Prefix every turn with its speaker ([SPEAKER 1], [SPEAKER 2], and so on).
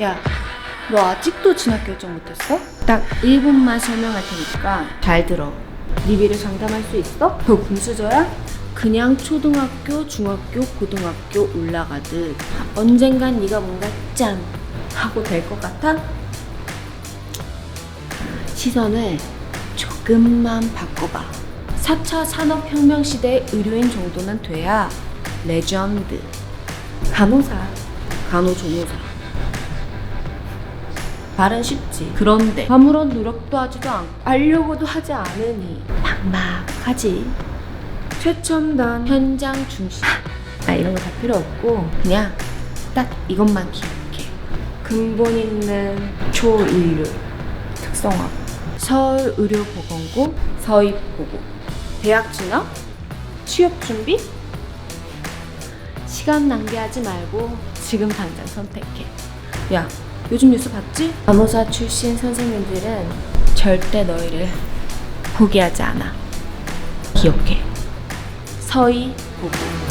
[SPEAKER 1] 야, 너 아직도 진학 결정 못했어?
[SPEAKER 2] 딱 1분만 설명할 테니까 잘 들어. 리비를 장담할 수 있어?
[SPEAKER 1] 너 금수저야?
[SPEAKER 2] 그냥 초등학교, 중학교, 고등학교 올라가듯 언젠간 네가 뭔가 짠 하고 될 것 같아? 시선을 조금만 바꿔봐. 4차 산업혁명 시대 의료인 정도는 돼야 레전드. 간호사, 간호조무사. 말은 쉽지. 그런데 아무런 노력도 하지도 않고 알려고도 하지 않으니 막막하지. 최첨단 현장 중심. 아 이런 거 다 필요 없고 그냥 딱 이것만 기억해. 근본 있는 초의료 특성화. 서울의료보건고 서입보고 대학 진학 취업 준비 시간 낭비하지 말고 지금 당장 선택해. 야 요즘 뉴스 봤지? 간호사 출신 선생님들은 절대 너희를 포기하지 않아. 기억해. 서희 보고.